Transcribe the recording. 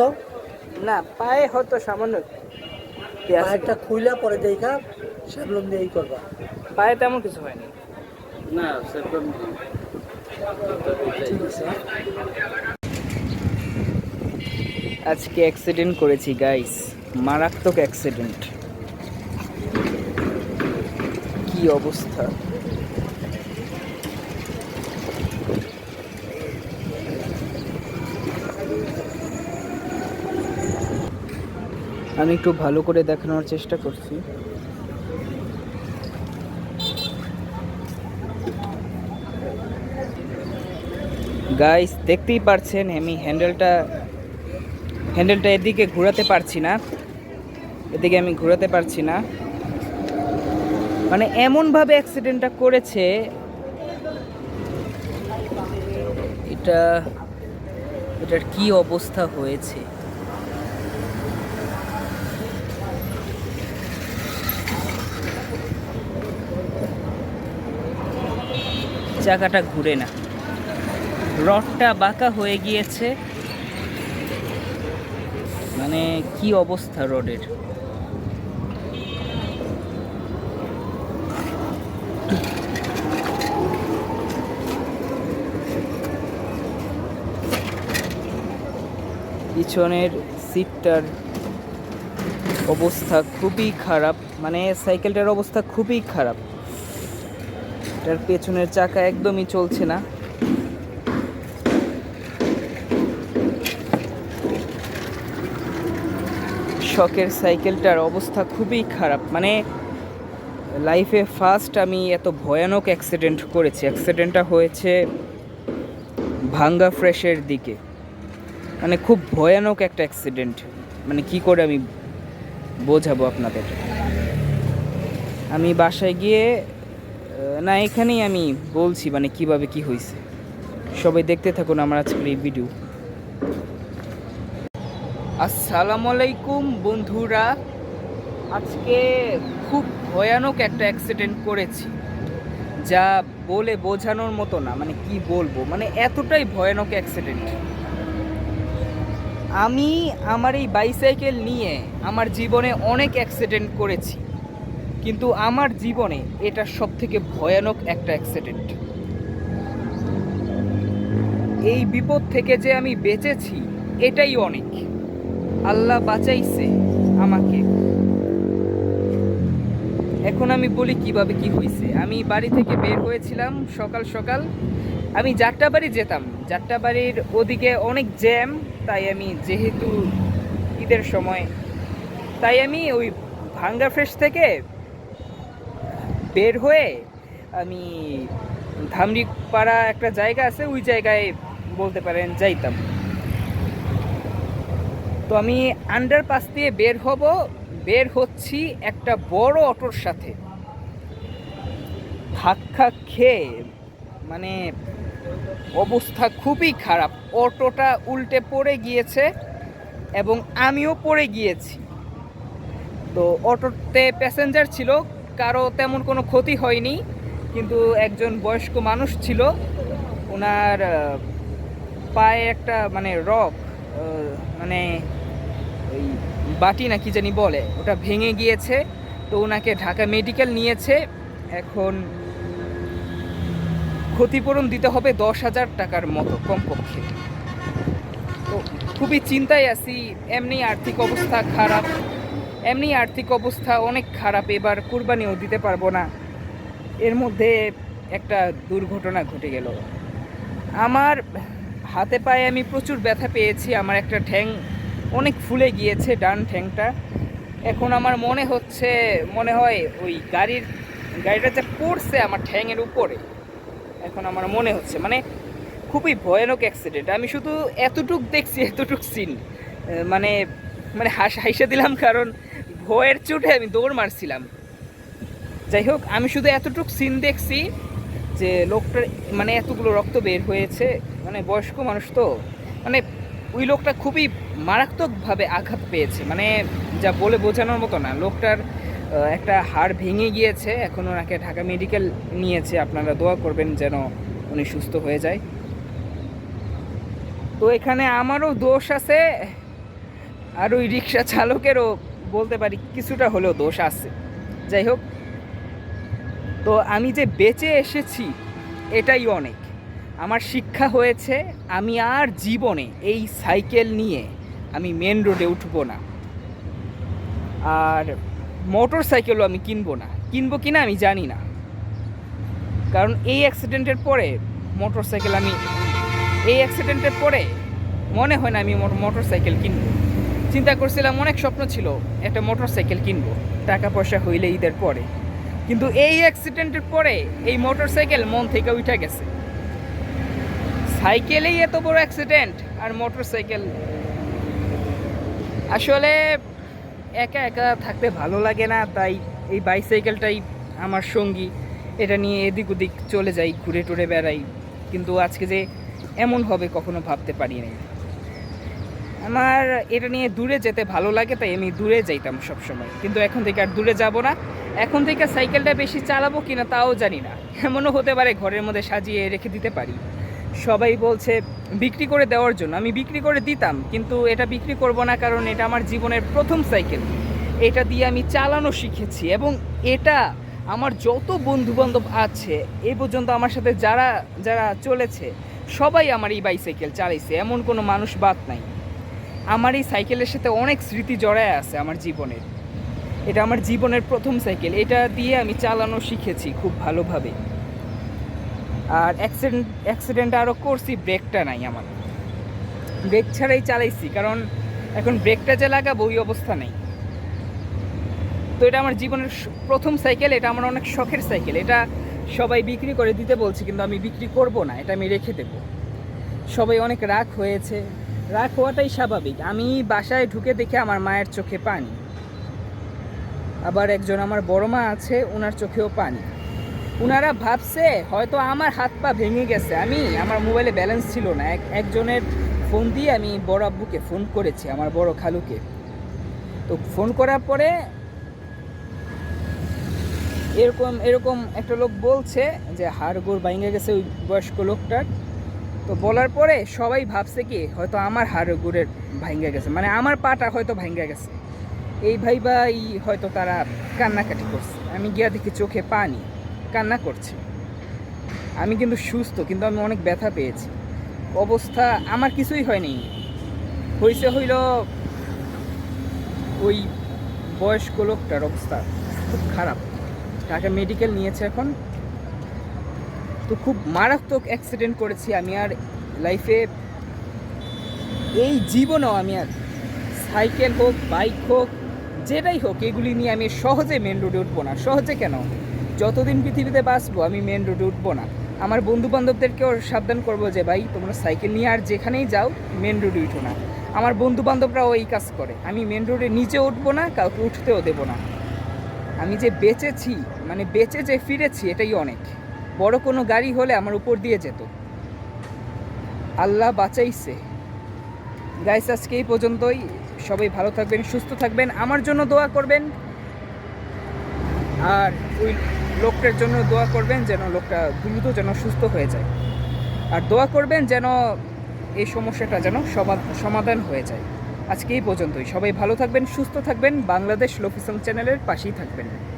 তো না পায়ে হয়তো সামান্য? পায়েরটা খুইলা পরে দেখা শ্যাবলন দিয়ে ই করবা। পায়ে তেমন কিছু হয়নি। না ঠিক আজকে অ্যাক্সিডেন্ট করেছি গাইস মারাত্মক অ্যাক্সিডেন্ট কি অবস্থা? আমি একটু ভালো করে দেখানোর চেষ্টা করছি। গাইস দেখতেই পারছেন, আমি হ্যান্ডেলটা হ্যান্ডেলটা এদিকে ঘোরাতে পারছি না। এদিকে আমি ঘোরাতে পারছি না। মানে এমনভাবে অ্যাক্সিডেন্টটা করেছে, এটা, এটার কি অবস্থা হয়েছে? চাকাটা ঘুরে না। রডটা বাঁকা হয়ে গিয়েছে। মানে কি অবস্থা রডের? পিছনের সিটটার অবস্থা খুবই খারাপ। মানে সাইকেলটার অবস্থা খুবই খারাপ। এটার পেছনের চাকা একদমই চলছে না। শখের সাইকেলটার অবস্থা খুবই খারাপ। মানে লাইফে ফার্স্ট আমি এত ভয়ানক অ্যাক্সিডেন্ট করেছি। অ্যাক্সিডেন্টটা হয়েছে ভাঙ্গা ফ্রেশের দিকে। মানে খুব ভয়ানক একটা অ্যাক্সিডেন্ট মানে কি করে আমি বোঝাবো আপনাদের? আমি বাসায় গিয়ে না, এখানেই আমি বলছি মানে কীভাবে কি হয়েছে। সবাই দেখতে থাকুন আমার আজকের এই ভিডিও আসসালামু আলাইকুম বন্ধুরা। আজকে খুব ভয়ানক একটা অ্যাক্সিডেন্ট করেছি, যা বলে বোঝানোর মতো না মানে কি বলব মানে এতটাই ভয়ানক অ্যাক্সিডেন্ট আমি আমার এই বাইসাইকেল নিয়ে আমার জীবনে অনেক অ্যাক্সিডেন্ট করেছি। কিন্তু আমার জীবনে এটা সব থেকে ভয়ানক একটা অ্যাক্সিডেন্ট এই বিপদ থেকে যে আমি বেঁচেছি, এটাই অনেক। আল্লাহ বাঁচাইছে আমাকে। এখন আমি বলি কীভাবে কি হয়েছে আমি বাড়ি থেকে বের হয়েছিলাম সকাল সকাল। আমি যাত্রা বাড়ি যেতাম। যাত্রা বাড়ির ওদিকে অনেক জ্যাম, তাই আমি যেহেতু ঈদের সময়, তাই আমি ওই ভাঙ্গা ফ্রেশ থেকে বের হয়ে আমি ধামরি পাড়া একটা জায়গা আছে, ওই জায়গায় বলতে পারেন যাইতাম। তো আমি আন্ডারপাস দিয়ে বের হব, বের হচ্ছি একটা বড় অটোর সাথে। ধাক্কা খেয়ে মানে অবস্থা খুবই খারাপ। অটোটা উল্টে পড়ে গিয়েছে এবং আমিও পড়ে গিয়েছি। তো অটোতে প্যাসেঞ্জার ছিল কারও তেমন কোনো ক্ষতি হয়নি, কিন্তু একজন বয়স্ক মানুষ ছিল, ওনার পায়ে একটা মানে রক মানে ওই বাটি না কি জানি বলে, ওটা ভেঙে গিয়েছে, তো ওনাকে ঢাকা মেডিকেল নিয়েছে, এখন ক্ষতিপূরণ দিতে হবে দশ হাজার টাকার মতো কমপক্ষে। তো খুবই চিন্তায় আছি, এমনি আর্থিক অবস্থা খারাপ। এমনি আর্থিক অবস্থা অনেক খারাপ, এবার কুরবানিও দিতে পারব না। এর মধ্যে একটা দুর্ঘটনা ঘটে গেল। আমার হাতে পায়ে আমি প্রচুর ব্যথা পেয়েছি, আমার একটা ঠ্যাং অনেক ফুলে গিয়েছে, ডান ঠ্যাংটা। এখন আমার মনে হচ্ছে, মনে হয় ওই গাড়ির, গাড়িটা যা পড়ছে আমার ঠ্যাংয়ের উপরে। এখন আমার মনে হচ্ছে মানে খুবই ভয়ানক অ্যাক্সিডেন্ট আমি শুধু এতটুক দেখছি, এতটুক সিন মানে মানে হাস হাইসা দিলাম কারণ ভয়ের চোটে আমি দৌড় মারছিলাম। যাই হোক, আমি শুধু এতটুক সিন দেখছি যে লোকটার মানে এতগুলো রক্ত বের হয়েছে মানে বয়স্ক মানুষ তো মানে ওই লোকটা খুবই মারাত্মকভাবে আঘাত পেয়েছে মানে যা বলে বোঝানোর মতো না। লোকটার একটা হাড় ভেঙে গিয়েছে, এখন ওনাকে ঢাকা মেডিকেল নিয়েছে, আপনারা দোয়া করবেন যেন উনি সুস্থ হয়ে যায়। তো এখানে আমারও দোষ আছে, আর ওই রিক্সা চালকেরও বলতে পারি কিছুটা হলেও দোষ আছে। যাই হোক, তো আমি যে বেঁচে এসেছি, এটাই অনেক। আমার শিক্ষা হয়েছে, আমি আর জীবনে এই সাইকেল নিয়ে আমি মেন রোডে উঠবো না। আর মোটর সাইকেলও আমি কিনবো না। কিনবো কিনা আমি জানি না। কারণ এই অ্যাক্সিডেন্টের পরে মোটর সাইকেল আমি এই অ্যাক্সিডেন্টের পরে মনে হয় না আমি মোটর সাইকেল কিনবো। চিন্তা করছিলাম, অনেক স্বপ্ন ছিল, একটা মোটর সাইকেল কিনবো টাকা পয়সা হইলে ঈদের পরে। কিন্তু এই অ্যাক্সিডেন্টের পরে এই মোটর সাইকেল মন থেকে উঠে গেছে। সাইকেলেই এত বড় অ্যাক্সিডেন্ট আর মোটর সাইকেল আসলে একা একা থাকতে ভালো লাগে না, তাই এই বাইসাইকেলটাই আমার সঙ্গী। এটা নিয়ে এদিক ওদিক চলে যাই, ঘুরে টুরে বেড়াই। কিন্তু আজকে যে এমন হবে কখনো ভাবতে পারি নাই। আমার এটা নিয়ে দূরে যেতে ভালো লাগে, তাই আমি দূরে যাইতাম সব সময় কিন্তু এখন থেকে আর দূরে যাব না। এখন থেকে সাইকেলটা বেশি চালাবো কিনা তাও জানি না। এমনও হতে পারে ঘরের মধ্যে সাজিয়ে রেখে দিতে পারি। সবাই বলছে, বিক্রি করে দেওয়ার জন্য। আমি বিক্রি করে দিতাম, কিন্তু এটা বিক্রি করব না কারণ এটা আমার জীবনের প্রথম সাইকেল। এটা দিয়ে আমি চালানো শিখেছি এবং এটা আমার যত বন্ধু বান্ধব আছে, এ পর্যন্ত আমার সাথে যারা যারা চলেছে, সবাই আমার এই বাইসাইকেল চালাইছে। এমন কোনো মানুষ বাদ নাই। আমার এই সাইকেলের সাথে অনেক স্মৃতি জড়ায় আছে আমার জীবনের। এটা আমার জীবনের প্রথম সাইকেল। এটা দিয়ে আমি চালানো শিখেছি খুব ভালোভাবে। আর অ্যাক্সিডেন্ট অ্যাক্সিডেন্ট আরও করছি, ব্রেকটা নাই আমার। ব্রেক ছাড়াই চালাইছি, কারণ এখন ব্রেকটা যে লাগাবো, ওই অবস্থা নেই। তো এটা আমার জীবনের প্রথম সাইকেল, এটা আমার অনেক শখের সাইকেল। এটা সবাই বিক্রি করে দিতে বলছে, কিন্তু আমি বিক্রি করব না, এটা আমি রেখে দেবো। সবাই অনেক রাগ হয়েছে। রাগ হওয়াটাই স্বাভাবিক। আমি বাসায় ঢুকে দেখে আমার মায়ের চোখে পানি। আবার একজন আমার বড় মা আছে ওনার চোখেও পানি। ওনারা ভাবছে, হয়তো আমার হাত পা ভেঙে গেছে। আমি, আমার মোবাইলে ব্যালেন্স ছিল না। এক, একজনের ফোন দিয়ে আমি বড় আব্বুকে ফোন করেছি, আমার বড় খালুকে। তো ফোন করার পরে এরকম এরকম একটা লোক বলছে যে হাড় গোড় ভাঙে গেছে ওই বয়স্ক লোকটার। তো বলার পরে সবাই ভাবছে কি, হয়তো আমার হাড় গোড়ের ভাঙ্গা গেছে। মানে আমার পাটা হয়তো ভাঙ্গা গেছে। এই ভাই ভাই হয়তো তারা কান্নাকাটি করছে। আমি গিয়া দেখি চোখে পানি, কান্না করছে। আমি কিন্তু সুস্থ, কিন্তু আমি অনেক ব্যথা পেয়েছি। অবস্থা আমার কিছুই হয়নি। হয়েছে হইল ওই বয়স্ক লোকটার অবস্থা, খুব খারাপ। তাকে মেডিকেল নিয়েছে এখন। তো খুব মারাত্মক অ্যাক্সিডেন্ট করেছি আমি আর লাইফে এই জীবনেও আমি আর সাইকেল হোক বাইক হোক, যেটাই হোক, এগুলি নিয়ে আমি সহজে মেন রোডে উঠবো না। সহজে কেন? যতদিন পৃথিবীতে বাঁচবো, আমি মেন রোডে উঠবো না। আমার বন্ধু বান্ধবদেরকেও সাবধান করব যে, ভাই, তোমরা সাইকেল নিয়ে আর যেখানেই যাও মেন রোডে উঠো না। আমার বন্ধু বান্ধবরাও এই কাজ করে। আমি মেন রোডে নিচে উঠবো না, কাউকে উঠতেও দেবো না। আমি যে বেঁচেছি মানে বেঁচে যে ফিরেছি, এটাই অনেক। বড় কোনো গাড়ি হলে আমার উপর দিয়ে যেত। আল্লাহ বাঁচাইছে। গাইস আজকে এই পর্যন্তই। সবাই ভালো থাকবেন, সুস্থ থাকবেন। আমার জন্য দোয়া করবেন। আর ওই লোকটার জন্য দোয়া করবেন যেন লোকটা দ্রুত যেন সুস্থ হয়ে যায়। আর দোয়া করবেন যেন এই সমস্যাটা যেন সমা- সমাধান হয়ে যায়। আজকে এই পর্যন্তই। সবাই ভালো থাকবেন, সুস্থ থাকবেন। বাংলাদেশ লোফিসং চ্যানেলের পাশেই থাকবেন।